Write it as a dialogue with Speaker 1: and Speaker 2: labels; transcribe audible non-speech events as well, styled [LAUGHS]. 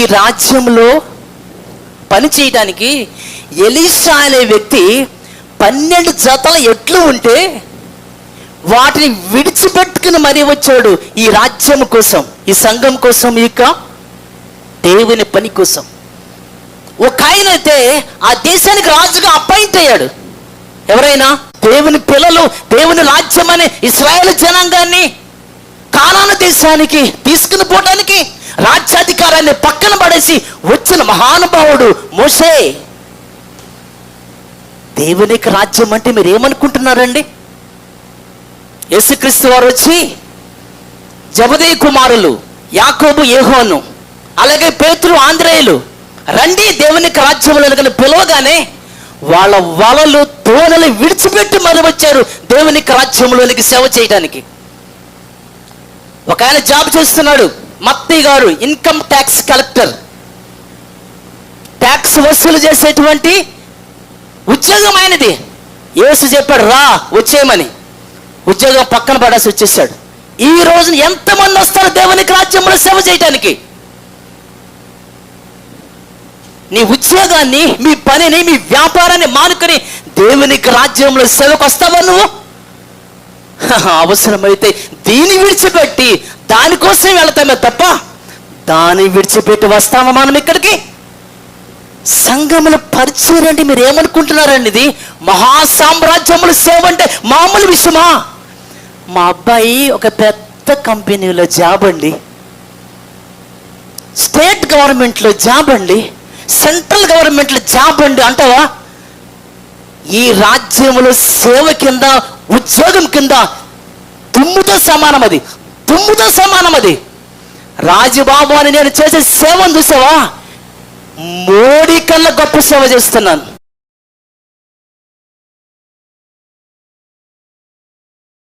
Speaker 1: ఈ రాజ్యంలో పని చేయడానికి ఎలీషా అనే వ్యక్తి పన్నెండు జతల ఎట్లు ఉంటే వాటిని విడిచిపెట్టుకుని మరీ వచ్చాడు ఈ రాజ్యం కోసం ఈ సంఘం కోసం ఇక దేవుని పని కోసం. ఒక ఆయన అయితే ఆ దేశానికి రాజుగా అపాయింట్ అయ్యాడు. ఎవరైనా? దేవుని పిల్లలు దేవుని రాజ్యం అనే ఇస్రాయేల్ జనాంగాన్ని కాలాన దేశానికి తీసుకుని పోవడానికి రాజ్యాధికారాన్ని చేసి వచ్చిన మహానుభావుడు మోసే దేవునికి రాజ్యం అంటే మీరు ఏమనుకుంటున్నారండి యేసుక్రీస్తు వారు వచ్చి జబదే కుమారులు యాకోబు ఏహోను అలాగే పేతులు ఆంధ్రేయులు రండి దేవునికి రాజ్యములను పిలవగానే వాళ్ళ వలలు తోనలు విడిచిపెట్టి మరి వచ్చారు దేవునికి రాజ్యంలోనికి సేవ చేయడానికి. ఒక ఆయన జాబ్ చేస్తున్నాడు మత్తి గారు ఇన్కమ్ ట్యాక్స్ కలెక్టర్. ట్యాక్స్ వసూలు చేసేటువంటి ఉద్యోగం ఆయనది యేసు చెప్పాడు రా వచ్చేయమని. ఉద్యోగం పక్కన పడాల్సి వచ్చేసాడు. ఈ రోజున ఎంతమంది వస్తారు దేవునికి రాజ్యంలో సేవ చేయడానికి నీ ఉద్యోగాన్ని మీ పనిని మీ వ్యాపారాన్ని మానుకొని దేవునికి రాజ్యంలో సేవకు వస్తావా నువ్వు? [LAUGHS] అవసరమైతే దీన్ని విడిచిపెట్టి దానికోసం వెళతామే తప్ప దాన్ని విడిచిపెట్టి వస్తామా మనం ఇక్కడికి? సంఘముల పరిచయం అంటే మీరు ఏమనుకుంటున్నారండి ఇది? మహాసామ్రాజ్యముల సేవ అంటే మామూలు విషయమా? మా అబ్బాయి ఒక పెద్ద కంపెనీలో జాబ్ అండి. స్టేట్ గవర్నమెంట్లో జాబ్ అండి. సెంట్రల్ గవర్నమెంట్లో జాబ్ అండి అంటావా? ఈ రాజ్యములో సేవ కింద ఉద్యోగం కింద తుమ్ముతో సమానం అది. తుమ్ముతో సమానం అది. రాజుబాబు అని నేను చేసే సేవను చూసావా? మోడీ కన్నా గొప్ప సేవ చేస్తున్నాను.